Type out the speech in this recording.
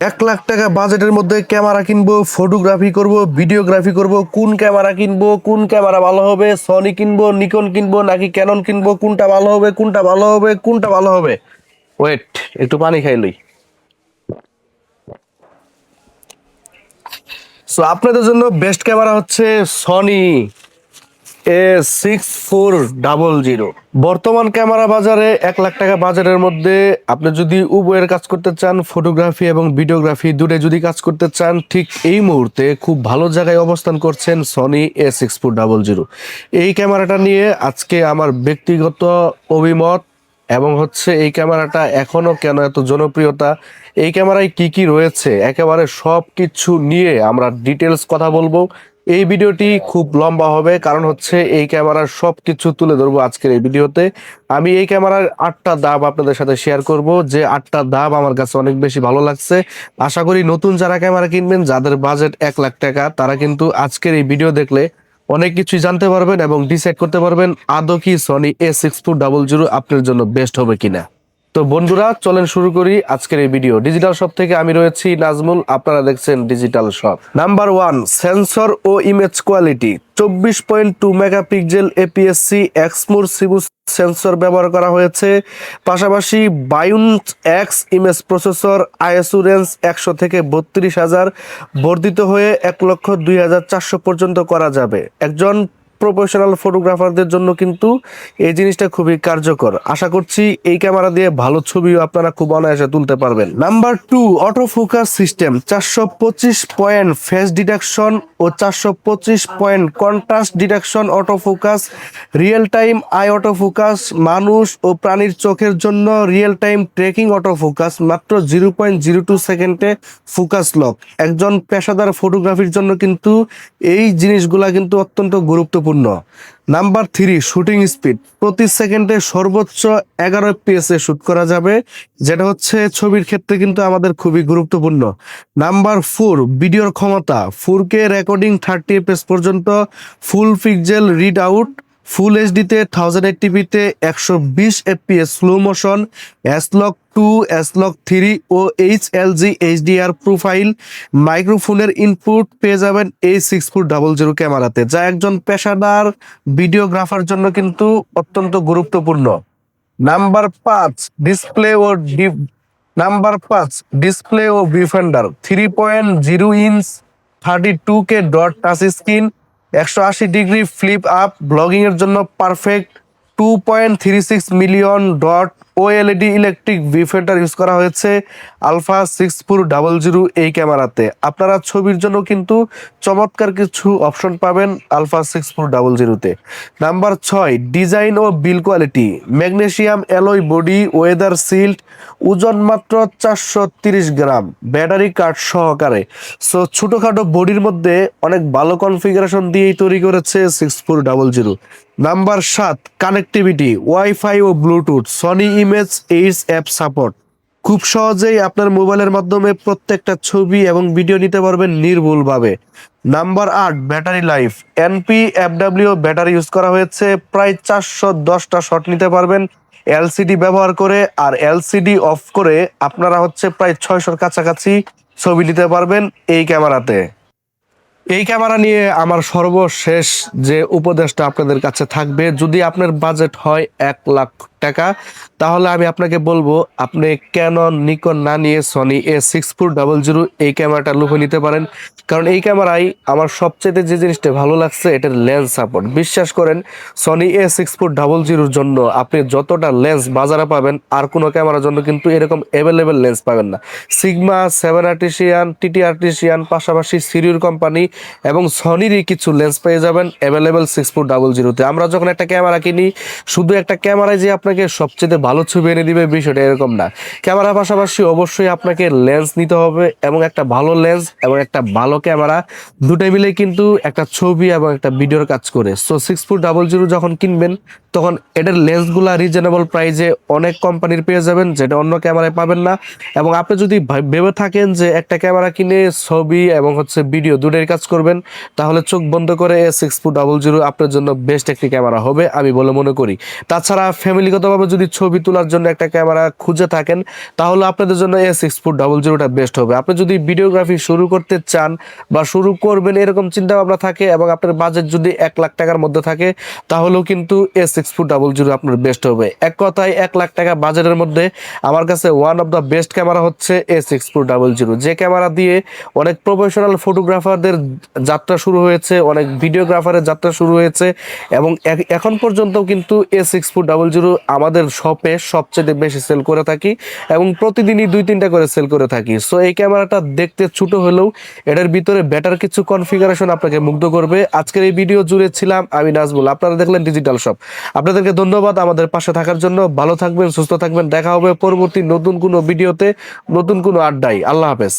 এক লাখ টাকা বাজেটের মধ্যে ক্যামেরা কিনবো ফটোগ্রাফি করব ভিডিওগ্রাফি করব, কোন ক্যামেরা কিনবো, কোন ক্যামেরা ভালো হবে সনি কিনবো নিকন কিনবো, নাকি ক্যানন কিনবো, কোনটা ভালো হবে, কোনটা ভালো হবে, কোনটা ভালো হবে? ওয়েট একটু পানি খাইলই সো আপনাদের জন্য বেস্ট ক্যামেরা হচ্ছে Sony A six four double zero বর্তমান ক্যামেরা বাজারে এক লাখ টাকা বাজারের মধ্যে আপনি যদি উভয়ের কাজ করতে চান, ফটোগ্রাফি এবং ভিডিওগ্রাফি দূরে যদি কাজ করতে চান, ঠিক এই মুহূর্তে খুব ভালো জায়গায় অবস্থান করছেন Sony A six four double zero এই ক্যামেরাটা নিয়ে আজকে আমার ব্যক্তিগত অভিমত এবং হচ্ছে এই ক্যামেরাটা এখনও কেন এত জনপ্রিয়তা? এই ক্যামেরায় কি কি রয়েছে? একেবারে সব কিছু নিয়ে আমরা ডিটেলস কথা বলব। এই ভিডিওটি খুব লম্বা হবে, কারণ হচ্ছে এই ক্যামেরার সব কিছু তুলে ধরবো আজকের এই ভিডিওতে। আমি এই ক্যামেরার আটটা দাব আপনাদের সাথে শেয়ার করব, যে আটটা দাব আমার কাছে অনেক বেশি ভালো লাগছে। আশা করি নতুন যারা ক্যামেরা কিনবেন, যাদের বাজেট এক লাখ টাকা, তারা কিন্তু আজকের এই ভিডিও দেখলে অনেক কিছুই জানতে পারবেন এবং ডিসাইড করতে পারবেন আদৌ কি Sony A six four double zero আপনার জন্য বেস্ট হবে কিনা। তো বন্ধুরা, চলেন শুরু করি আজকের এই ভিডিও ডিজিটাল শপ থেকে আমি রয়েছি নাজমুল, আপনারা দেখছেন digital shop number one sensor ও ইমেজ কোয়ালিটি চব্বিশ point two megapixel APSC Exmor CMOS sensor ব্যবহার করা হয়েছে। পাশাপাশি Bionz X image processor ISO range একশো থেকে বত্রিশ হাজার বর্ধিত হয়ে এক লক্ষ দুই হাজার চারশো পর্যন্ত করা যাবে। একজন প্রফেশনাল ফটোগ্রাফারদের জন্য কিন্তু এই জিনিসটা খুবই কার্যকর। আশা করছি এই ক্যামেরা দিয়ে ভালো ছবিও আপনারা খুব অনায়াসে তুলতে পারবেন। Number two auto focus system চারশো পঁচিশ পয়েন্ট ফেস ডিডাকশন ও চারশো পঁচিশ point contrast detection auto focus real time eye auto focus মানুষ ও প্রাণীর চোখের জন্য real time tracking auto focus মাত্র জিরো পয়েন্ট জিরো টু সেকেন্ডে ফোকাস লক একজন পেশাদার ফটোগ্রাফির জন্য কিন্তু এই জিনিসগুলা কিন্তু অত্যন্ত গুরুত্বপূর্ণ। Number three, shooting speed. প্রতি সেকেন্ডে সর্বোচ্চ এগারো এফপিএস শ্যুট করা যাবে, যেটা হচ্ছে ছবির ক্ষেত্রে কিন্তু আমাদের খুবই গুরুত্বপূর্ণ। নাম্বার ফোর, ভিডিওর ক্ষমতা। Four K recording thirty FS পর্যন্ত full pixel read out full এইচডিতে thousand এইটিপিতে একশো বিশ FPS slow motion S log two S log three ও H L G HDR profile মাইক্রোফোনের ইনপুট পেয়ে যাবেন এই সিক্স ফুট ডাবল জিরো ক্যামেরাতে যা একজন পেশাদার ভিডিওগ্রাফার জন্য কিন্তু অত্যন্ত গুরুত্বপূর্ণ। নাম্বার পাঁচ ডিসপ্লে ও নাম্বার পাঁচ ডিসপ্লে ও defender three point zero inch thirty two K dot touch screen একশো আশি ডিগ্রি ফ্লিপ আপ ব্লগিং এর জন্য perfect two point three six million dot OLED electric viewfinder use করা হয়েছে alpha six four double zero এই ক্যামেরাতে। আপনারা ছবির জন্য কিন্তু চমৎকার কিছু অপশন পাবেন আলফা সিক্স ফোর ডাবল জিরোতে নাম্বার ছয় ডিজাইন ও build quality magnesium alloy body weather sealed ওজন মাত্র চারশো তিরিশ গ্রাম ব্যাটারি কার্ড সহকারে। সো ছোটোখাটো বডির মধ্যে অনেক ভালো কনফিগারেশন দিয়েই তৈরি করেছে six four double zero number সাত কানেক্টিভিটি ওয়াইফাই ও Bluetooth Sony image edge app support খুব সহজেই আপনার মোবাইলের মাধ্যমে প্রত্যেকটা ছবি এবং ভিডিও নিতে পারবেন নির্ভুলভাবে। নাম্বার আট battery life NP FW battery use করা হয়েছে, প্রায় চারশো দশটা শট নিতে পারবেন। এলসিডি ব্যবহার করে আর এলসিডি অফ করে আপনারা হচ্ছে প্রায় ছয়শোর কাছাকাছি ছবি নিতে পারবেন এই ক্যামেরাতে। এই ক্যামেরা নিয়ে আমার সর্বশেষ যে উপদেশটা আপনাদের কাছে থাকবে, যদি আপনার বাজেট হয় এক লাখ টাকা, তাহলে আমি আপনাকে বলব, আপনি কেন নিকন না নিয়ে Sony A six four double zero এই ক্যামেরাটা লুফে নিতে পারেন? কারণ এই ক্যামেরায় আমার সবচেয়ে যে জিনিসটা ভালো লাগছে, এটার লেন্স সাপোর্ট বিশ্বাস করেন Sony A six four double জিরোর জন্য আপনি যতটা লেন্স বাজারে পাবেন, আর কোনো ক্যামেরার জন্য কিন্তু এরকম অ্যাভেলেবেল লেন্স পাবেন না। Sigma seven artisan TT artisan পাশাপাশি সিরিউর কোম্পানি এবং সনিরই কিছু লেন্স পেয়ে যাবেন অ্যাভেলেবেল সিক্স ফোর ডাবল জিরোতে আমরা যখন একটা ক্যামেরা কিনি, শুধু একটা ক্যামেরায় যে আপনাকে সবচেয়ে ভালো ছবি এনে দিবে বিষয়টা এরকম না। ক্যামেরার পাশাপাশি অবশ্যই আপনাকে লেন্স নিতে হবে এবং একটা ভালো লেন্স এবং একটা ভালো ক্যামেরা। দুটাই মিলে কিন্তু একটা ছবি এবং একটা ভিডিওর কাজ করে। So six foot double zero যখন কিনবেন, তখন এটার লেন্সগুলা রিজনেবল প্রাইজে অনেক কোম্পানির পেয়ে যাবেন, যেটা অন্য ক্যামেরায় পাবেন না। এবং আপনি যদি ভেবে থাকেন যে একটা ক্যামেরা কিনে ছবি এবং হচ্ছে ভিডিও দুটোই কাজ করবেন, তাহলে চোখ বন্ধ করে সিক্স ফুট ডাবল জিরো আপনার জন্য বেস্ট একটি ক্যামেরা হবে, আমি বলে মনে করি। তাছাড়া ফ্যামিলিগত ব্যক্তিগতভাবে যদি ছবি তোলার জন্য একটা ক্যামেরা খুঁজে থাকেন, তাহলে আপনাদের জন্য এ সিক্স ফোর ডাবল জিরোটা বেস্ট হবে। আপনি যদি ভিডিওগ্রাফি শুরু করতে চান বা শুরু করবেন, এরকম চিন্তা ভাবনা থাকে এবং আপনার বাজেট যদি এক লাখ টাকার মধ্যে থাকে, তাহলেও কিন্তু A six four double zero আপনার বেস্ট হবে। এক কথায়, এক লাখ টাকা বাজেটের মধ্যে আমার কাছে one of the best camera হচ্ছে A six foot double zero যে ক্যামেরা দিয়ে অনেক প্রফেশনাল ফটোগ্রাফারদের যাত্রা শুরু হয়েছে, অনেক ভিডিওগ্রাফারের যাত্রা শুরু হয়েছে এবং এখন পর্যন্ত কিন্তু A six four double zero আমাদের শপে সবচেয়ে বেশি সেল করে থাকি এবং প্রতিদিনই দুই, তিনটা করে সেল করে থাকি। সো এই ক্যামেরাটা দেখতে ছোট হলেও এটার ভিতরে বেটার কিছু কনফিগারেশন আপনাকে মুগ্ধ করবে। আজকের এই ভিডিও জুড়ে ছিলাম আমি নাজমুল। আপনারা দেখলেন ডিজিটাল শপ আপনাদেরকে ধন্যবাদ আমাদের পাশে থাকার জন্য। ভালো থাকবেন, সুস্থ থাকবেন। দেখা হবে পরবর্তী নতুন কোনো ভিডিওতে নতুন কোনো আড্ডায়। আল্লাহ হাফেজ।